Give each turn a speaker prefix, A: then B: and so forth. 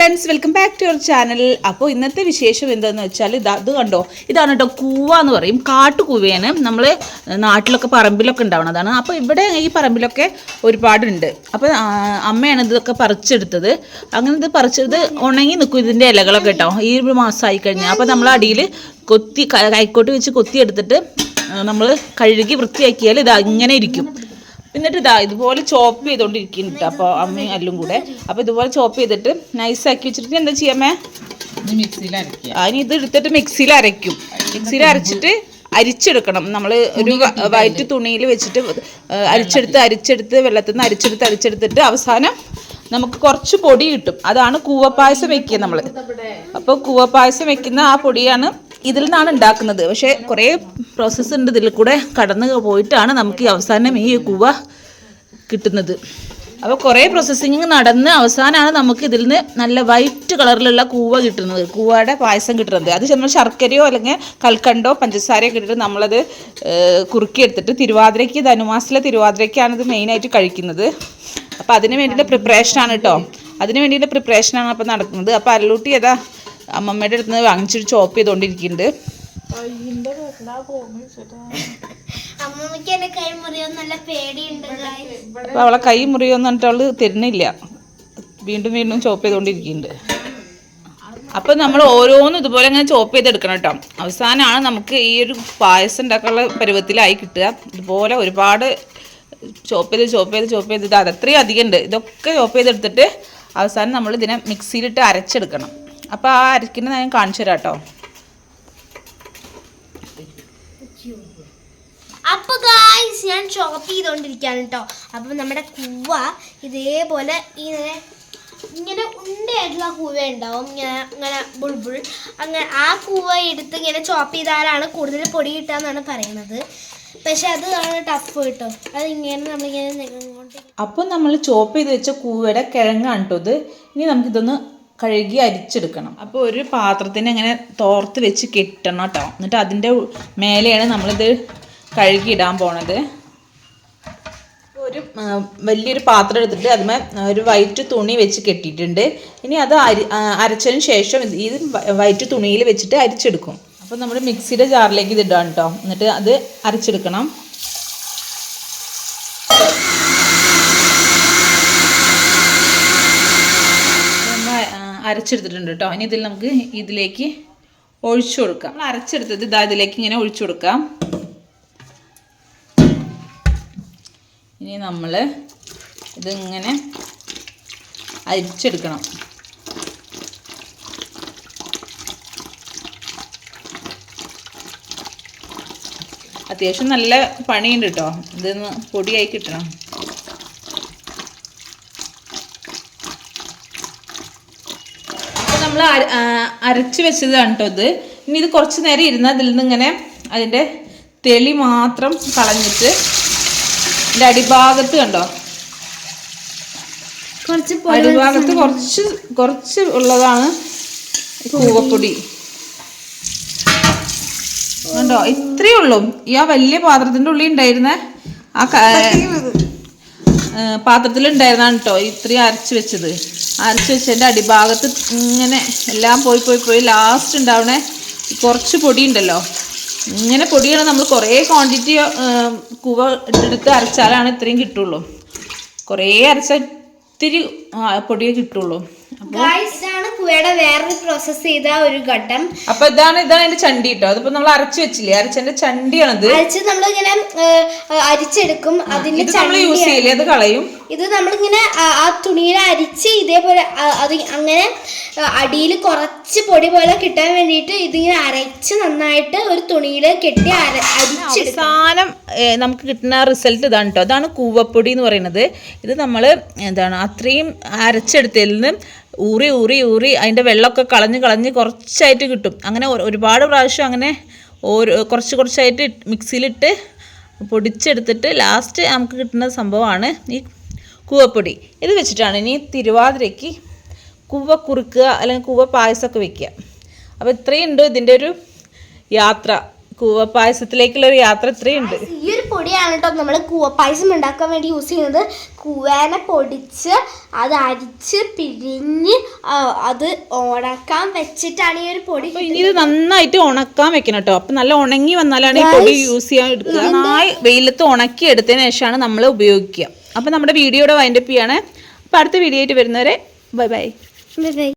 A: Friends welcome back to your channel അപ്പോൾ ഇന്നത്തെ വിശേഷം എന്താണെന്ന് വെച്ചാൽ ഇത് അത് കണ്ടോ? ഇതാണ് കേട്ടോ കൂവ എന്ന് പറയും. കാട്ടുകൂവയാണ്. നമ്മൾ നാട്ടിലൊക്കെ പറമ്പിലൊക്കെ ഉണ്ടാവുന്നതാണ് അപ്പോൾ ഇവിടെ ഈ പറമ്പിലൊക്കെ ഒരുപാടുണ്ട്. അപ്പോൾ അമ്മയാണ് ഇതൊക്കെ പറിച്ചെടുത്തത്. അങ്ങനെ ഇത് പറിച്ചത് ഉണങ്ങി നിൽക്കും ഇതിന്റെ ഇലകളൊക്കെ കേട്ടോ ഈ ഒരു മാസമായി കഴിഞ്ഞാൽ അപ്പോൾ നമ്മൾ അടിയിൽ കൊത്തി കൈക്കോട്ട് വെച്ച് കൊത്തി എടുത്തിട്ട് നമ്മൾ കഴുകി വൃത്തിയാക്കിയാൽ ഇത് അങ്ങനെ ഇരിക്കും. എന്നിട്ട് ഇതാ ഇതുപോലെ ചോപ്പ് ചെയ്തോണ്ടിരിക്കുന്നുണ്ട് അപ്പോൾ അമ്മയും അല്ലും കൂടെ. അപ്പോൾ ഇതുപോലെ ചോപ്പ് ചെയ്തിട്ട് നൈസ് ആക്കി വെച്ചിട്ട് എന്താ ചെയ്യാമേ അതിന് ഇത് എടുത്തിട്ട് മിക്സിയിൽ അരയ്ക്കും. മിക്സിയിൽ അരച്ചിട്ട് അരിച്ചെടുക്കണം. നമ്മൾ ഒരു വൈറ്റ് തുണിയിൽ വെച്ചിട്ട് അരിച്ചെടുത്ത് അരിച്ചെടുത്ത് വെള്ളത്തിൽ നിന്ന് അരിച്ചെടുത്ത് അരിച്ചെടുത്തിട്ട് അവസാനം നമുക്ക് കുറച്ച് പൊടി കിട്ടും. അതാണ് കൂവപ്പായസം വെക്കുക നമ്മൾ അപ്പോൾ കൂവപ്പായസം വെക്കുന്ന ആ പൊടിയാണ് ഇതിൽ നിന്നാണ് ഉണ്ടാക്കുന്നത്. പക്ഷേ കുറേ പ്രോസസ്സ് ഉണ്ട് ഇതിൽ കൂടെ കടന്നു പോയിട്ടാണ് നമുക്ക് ഈ അവസാനം ഈ കുവ കിട്ടുന്നത്. അപ്പോൾ കുറേ പ്രോസസ്സിങ് നടന്ന് അവസാനമാണ് നമുക്ക് ഇതിൽ നിന്ന് നല്ല വൈറ്റ് കളറിലുള്ള കൂവ കിട്ടുന്നത്. കൂവയുടെ പായസം കിട്ടുന്നത്. അത് നമ്മൾ ശർക്കരയോ അല്ലെങ്കിൽ കൽക്കണ്ടോ പഞ്ചസാരയോ ഇട്ടിട്ട് നമ്മളത് കുറുക്കിയെടുത്തിട്ട് തിരുവാതിരയ്ക്ക് ധനുമാസത്തിലെ തിരുവാതിരയ്ക്കാണ് ഇത് മെയിനായിട്ട് കഴിക്കുന്നത്. അപ്പോൾ അതിന് വേണ്ടിയിട്ട് പ്രിപ്പറേഷനാണ് കേട്ടോ. അതിന് വേണ്ടിയിട്ട് പ്രിപ്പറേഷനാണ് അപ്പോൾ നടക്കുന്നത് അപ്പോൾ അല്ലൂട്ടി ഏതാ അമ്മമ്മയുടെ അടുത്ത് നിന്ന് വാങ്ങിച്ചിട്ട് ചോപ്പ് ചെയ്തുകൊണ്ടിരിക്കുന്നുണ്ട്
B: guys.
A: അവളെ കൈ മുറിയോന്ന് പറഞ്ഞിട്ട് അവൾ തരുന്നില്ല. വീണ്ടും വീണ്ടും ചോപ്പ് ചെയ്തുകൊണ്ടിരിക്കുന്നുണ്ട് അപ്പോൾ നമ്മൾ ഓരോന്നും ഇതുപോലെ ഇങ്ങനെ ചോപ്പ് ചെയ്തെടുക്കണം കേട്ടോ. അവസാനമാണ് നമുക്ക് ഈ ഒരു പായസം ഉണ്ടാക്കാനുള്ള പരുവത്തിലായി കിട്ടുക. ഇതുപോലെ ഒരുപാട് ചോപ്പ് ചെയ്ത് ചോപ്പ് ചെയ്ത് ചോപ്പ് ചെയ്ത് ഇത് അത്രയും അധികം ഉണ്ട്. ഇതൊക്കെ ചോപ്പ് ചെയ്തെടുത്തിട്ട് അവസാനം നമ്മൾ ഇതിനെ മിക്സിയിലിട്ട് അരച്ചെടുക്കണം. അപ്പോൾ ആ അരക്കുന്നത് ഞാൻ കാണിച്ചു തരാം കേട്ടോ
B: അപ്പൊ ഗായ്സ് ഞാൻ ചോപ്പ് ചെയ്തോണ്ടിരിക്കാണ് കേട്ടോ അപ്പൊ നമ്മുടെ കൂവ ഇതേപോലെ ഇങ്ങനെ ഇങ്ങനെ ഉണ്ടയായിട്ടുള്ള കൂവ ഉണ്ടാവും. ഇങ്ങനെ ഇങ്ങനെ ബുൾബുൾ. അങ്ങനെ ആ കൂവ എടുത്ത് ഇങ്ങനെ ചോപ്പ് ചെയ്താലാണ് കൂടുതൽ പൊടി കിട്ടാന്നാണ് പറയുന്നത്. പക്ഷെ അത് ടഫ് കേട്ടോ. അത് ഇങ്ങനെ നമ്മളിങ്ങനെ അപ്പൊ
A: അപ്പോൾ നമ്മൾ ചോപ്പ് ചെയ്ത് വെച്ച കൂവയുടെ കിഴങ്ങാണ് കേട്ടോ ഇത്. ഇനി നമുക്കിതൊന്ന് കഴുകി അരിച്ചെടുക്കണം. അപ്പോൾ ഒരു പാത്രത്തിന് അങ്ങനെ തോർത്ത് വെച്ച് കെട്ടണം കേട്ടോ എന്നിട്ട് അതിന്റെ മേലെയാണ് നമ്മളിത് കഴുകി ഇടാൻ പോണത് ഒരു വലിയൊരു പാത്രം എടുത്തിട്ട് അതിമേ ഒരു വൈറ്റ് തുണി വെച്ച് കെട്ടിയിട്ടുണ്ട്. ഇനി അത് അരി അരച്ചതിന് ശേഷം ഇത് വൈറ്റ് തുണിയിൽ വെച്ചിട്ട് അരിച്ചെടുക്കും. അപ്പോൾ നമ്മൾ മിക്സിയുടെ ജാറിലേക്ക് ഇത് ഇടാം കേട്ടോ എന്നിട്ട് അത് അരച്ചെടുക്കണം നമ്മൾ അരച്ചെടുത്തിട്ടുണ്ട് കേട്ടോ ഇനി ഇതിൽ നമുക്ക് ഇതിലേക്ക് ഒഴിച്ചു കൊടുക്കാം. നമ്മൾ അരച്ചെടുത്തത് ഇതാ ഇതിലേക്ക് ഇങ്ങനെ ഒഴിച്ചു കൊടുക്കാം. ഇനി നമ്മൾ ഇതിങ്ങനെ അരിച്ചെടുക്കണം. അത്യാവശ്യം നല്ല പണിയുണ്ട് കേട്ടോ ഇതൊന്ന് പൊടിയായി കിട്ടണം. നമ്മൾ അരച്ച് വെച്ചതാണ് കേട്ടോ ഇത്. ഇനി ഇത് കുറച്ച് നേരം ഇരുന്ന് അതിൽ നിന്ന് ഇങ്ങനെ അതിന്റെ തെളി മാത്രം കളഞ്ഞിട്ട് ഇതിന്റെ അടിഭാഗത്ത് കണ്ടോ?
B: കുറച്ച്
A: അടിഭാഗത്ത് കുറച്ച് കുറച്ച് ഉള്ളതാണ് കൂവപ്പൊടി. കണ്ടോ? ഇത്രയേ ഉള്ളൂ. ഈ ആ വലിയ പാത്രത്തിന്റെ ഉള്ളിൽ ഉണ്ടായിരുന്ന ആ പാത്രത്തിൽ ഉണ്ടായിരുന്നാണ് കേട്ടോ ഇത്രയും അരച്ച് വെച്ചത്. അരച്ച് വെച്ചതിന്റെ അടിഭാഗത്ത് ഇങ്ങനെ എല്ലാം പോയി പോയി പോയി ലാസ്റ്റ് ഉണ്ടാവണേ കുറച്ച് പൊടി ഉണ്ടല്ലോ ഇങ്ങനെ പൊടിയാണ് നമ്മൾ കുറേ ക്വാണ്ടിറ്റി കുവ ഇട്ടെടുത്ത് അരച്ചാലാണ് ഇത്രയും കിട്ടുള്ളൂ. കുറേ അരച്ച ഇത്തിരി പൊടിയേ കിട്ടുള്ളൂ.
B: ഗായ്സ് കുവയുടെ വേറൊരു പ്രോസസ് ചെയ്ത ഒരു ഘട്ടം.
A: അപ്പൊ ഇതാണ് ഇതാണ് എന്റെ ചണ്ടി കേട്ടോ അതിപ്പോ നമ്മൾ അരച്ചു വെച്ചില്ലേ? അരച്ചതിന്റെ ചണ്ടിയാണിത്.
B: അരച്ച് നമ്മളിങ്ങനെ അരിച്ചെടുക്കും. അതിന്റെ
A: നമ്മൾ യൂസ് ചെയ്യില്ലേ? അത് കളയും.
B: ഇത് നമ്മളിങ്ങനെ ആ- തുണിയിൽ അരിച്ച് ഇതേപോലെ അത് അങ്ങനെ അടിയിൽ കുറച്ച് പൊടി പോലെ കിട്ടാൻ വേണ്ടിയിട്ട് ഇതിങ്ങനെ അരച്ച് നന്നായിട്ട് ഒരു തുണിയിൽ കെട്ടി അര അരിച്ചെടുക്കും.
A: അവസാനം നമുക്ക് കിട്ടുന്ന റിസൾട്ട് ഇതാണ് കേട്ടോ അതാണ് കൂവപ്പൊടി എന്ന് പറയുന്നത്. ഇത് നമ്മൾ എന്താണ് അത്രയും അരച്ചെടുത്തതിൽ നിന്ന് ഊറി ഊറി ഊറി അതിന്റെ വെള്ളമൊക്കെ കളഞ്ഞ് കളഞ്ഞ് കുറച്ചായിട്ട് കിട്ടും. അങ്ങനെ ഒരുപാട് പ്രാവശ്യം അങ്ങനെ ഓരോ കുറച്ച് കുറച്ചായിട്ട് മിക്സിയിലിട്ട് പൊടിച്ചെടുത്തിട്ട് ലാസ്റ്റ് നമുക്ക് കിട്ടുന്ന സംഭവമാണ് ഈ കൂവപ്പൊടി. ഇത് വെച്ചിട്ടാണ് ഇനി തിരുവാതിരയ്ക്ക് കൂവ കുറുക്കുക അല്ലെങ്കിൽ കൂവ പായസമൊക്കെ വെക്കുക. അപ്പോൾ ഇത്രയും ഉണ്ട് ഇതിന്റെ ഒരു യാത്ര. കൂവ പായസത്തിലേക്കുള്ള ഒരു യാത്ര ഇത്രയുണ്ട്.
B: ഈ ഒരു പൊടിയാണ് കേട്ടോ നമ്മൾ കൂവപ്പായസം ഉണ്ടാക്കാൻ വേണ്ടി യൂസ് ചെയ്യുന്നത്. കൂവേനെ പൊടിച്ച് അത് അരിച്ച് പിഴിഞ്ഞ് അത് ഉണക്കാൻ വെച്ചിട്ടാണ് ഈ ഒരു പൊടി
A: അപ്പൊ ഇനി ഇത് നന്നായിട്ട് ഉണക്കാൻ വെക്കണം കേട്ടോ അപ്പൊ നല്ല ഉണങ്ങി വന്നാലാണ് ഈ പൊടി യൂസ് ചെയ്യാൻ എടുക്കുക. നന്നായി വെയിലത്ത് ഉണക്കി എടുത്തതിന് ശേഷമാണ് നമ്മൾ ഉപയോഗിക്കുക. അപ്പൊ നമ്മുടെ വീഡിയോയുടെ വൈൻഡപ്പ് ചെയ്യാണ്. അപ്പൊ അടുത്ത വീഡിയോ ആയിട്ട് വരുന്നവരെ ബൈ
B: ബൈ ബൈ